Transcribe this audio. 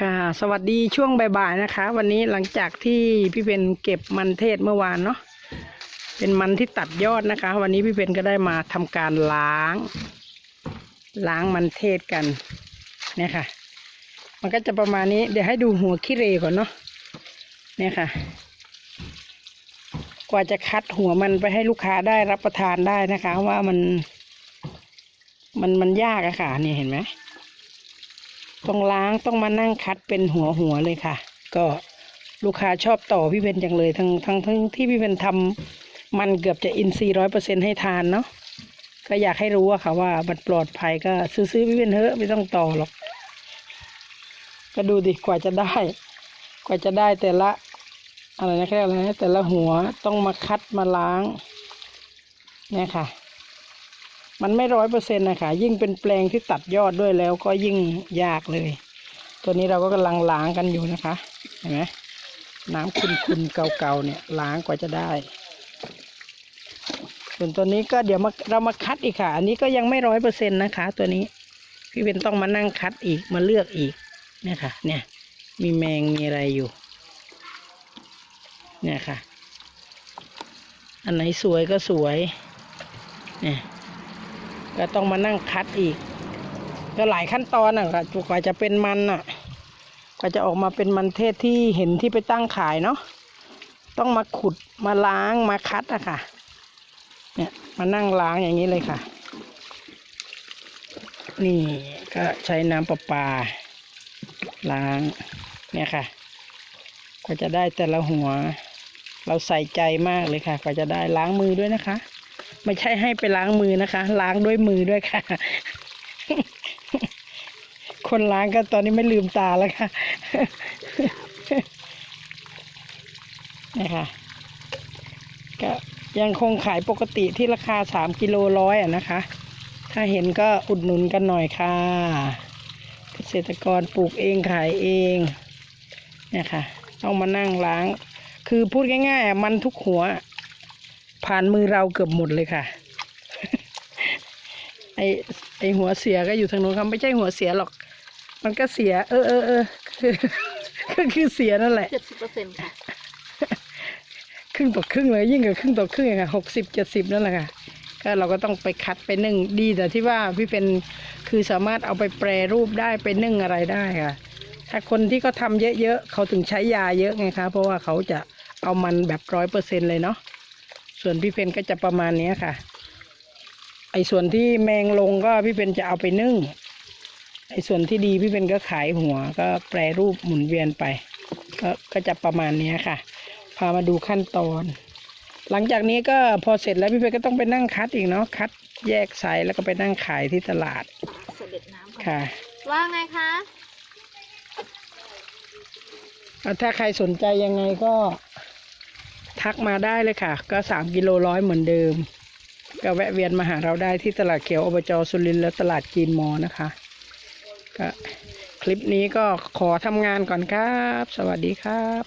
ค่ะ สวัสดีช่วงบ่ายๆนะคะ วันนี้หลังจากที่พี่เพนเก็บมันเทศเมื่อวานเนาะเป็นมันที่ตัดยอดนะคะ วันนี้พี่เพนก็ได้มาทำการล้าง ล้างมันเทศกันเนี่ยค่ะ มันก็จะประมาณนี้เดี๋ยวให้ดูหัวขี้เรก่อนเนาะเนี่ยค่ะ กว่าจะคัดหัวมันไปให้ลูกค้าได้รับประทานได้นะคะ ว่ามัน มันมันยากอะค่ะนี่เห็นไหม ต้องล้างต้องมานั่งคัดเป็นหัวหัวเลยค่ะ ก็ลูกค้าชอบต่อพี่เพนจังเลยทั้งทั้งทั้งที่พี่เพนทำมันเกือบจะอินทรีย์ร้อยเปอร์เซ็นให้ทานเนาะก็อยากให้รู้อะค่ะว่ามันปลอดภัยก็ซื้อซื้อพี่เพนเถอะไม่ต้องต่อหรอก ก็ดูดิกว่าจะได้ กว่าจะได้แต่ละ อะไรนะแค่อะไรนะแต่ละหัวต้องมาคัดมาล้างเนี่ยค่ะ มันไม่ร้อยเปอร์เซ็นต์นะคะยิ่งเป็นแปลงที่ตัดยอดด้วยแล้วก็ยิ่งยากเลย ตัวนี้เราก็กำลังล้างกันอยู่นะคะ เห็นไหมน้ำขุ่นๆเก่าๆเนี่ยล้างกว่าจะได้ ส่วนตัวนี้ก็เดี๋ยวมาเรามาคัดอีกค่ะ อันนี้ก็ยังไม่ร้อยเปอร์เซ็นต์นะคะ ตัวนี้พี่เป็นต้องมานั่งคัดอีกมาเลือกอีกเนี่ยค่ะ เนี่ย มีแมงมีอะไรอยู่ เนี่ยค่ะ อันไหนสวยก็สวย เนี่ย ก็ต้องมานั่งคัดอีก ก็หลายขั้นตอนอะค่ะกว่าจะเป็นมันอะกว่าจะออกมาเป็นมันเทศที่เห็นที่ไปตั้งขายเนาะต้องมาขุดมาล้างมาคัดอะค่ะ เนี่ยมานั่งล้างอย่างนี้เลยค่ะ นี่ก็ใช้น้ำประปา ล้างเนี่ยค่ะ กว่าจะได้แต่ละหัว เราใส่ใจมากเลยค่ะ กว่าจะได้ล้างมือด้วยนะคะ ไม่ใช่ให้ไปล้างมือนะคะ ล้างด้วยมือด้วยค่ะ คนล้างก็ตอนนี้ไม่ลืมตาแล้วค่ะนี่ค่ะ ก็ยังคงขายปกติที่ราคาสามกิโลร้อยอะนะคะ ถ้าเห็นก็อุดหนุนกันหน่อยค่ะ เกษตรกรปลูกเองขายเองเนี่ยค่ะ ต้องมานั่งล้าง คือพูดง่ายๆมันทุกหัว ผ่านมือเราเกือบหมดเลยค่ะ ไอไอหัวเสียก็อยู่ทางโน้นครับไม่ใช่หัวเสียหรอก มันก็เสีย เออเออเออคือก็คือเสียนั่นแหละเจ็ดสิบเปอร์เซ็นต์ค่ะ ครึ่งต่อครึ่งเลยยิ่งกว่าครึ่งต่อครึ่งอะค่ะหกสิบเจ็ดสิบนั่นแหละค่ะก็เราก็ต้องไปคัดไปนึ่งดีแต่ที่ว่าพี่เป็นคือสามารถเอาไปแปรรูปได้ไปนึ่งอะไรได้ค่ะ ถ้าคนที่เขาทำเยอะๆเขาถึงใช้ยาเยอะไงคะเพราะว่าเขาจะเอามันแบบร้อยเปอร์เซ็นเลยเนาะ ส่วนพี่เพนก็จะประมาณเนี้ยค่ะ ไอ้ส่วนที่แมงลงก็พี่เพนจะเอาไปนึ่ง ไอ้ส่วนที่ดีพี่เพนก็ขายหัว ก็แปรรูปหมุนเวียนไป ก็ก็จะประมาณเนี้ยค่ะ พามาดูขั้นตอน หลังจากนี้ก็พอเสร็จแล้วพี่เพชรก็ต้องไปนั่งคัดอีกเนาะคัดแยกไซส์แล้วก็ไปนั่งขายที่ตลาดเสด็จน้ำก่อนค่ะ ว่าไงคะแล้วถ้าใครสนใจยังไงก็ ทักมาได้เลยค่ะ ก็สามกิโลร้อยเหมือนเดิม ก็แวะเวียนมาหาเราได้ที่ตลาดเขียวอบจสุรินทร์และตลาดจีนมอนะคะก็คลิปนี้ก็ขอทำงานก่อนครับ สวัสดีครับ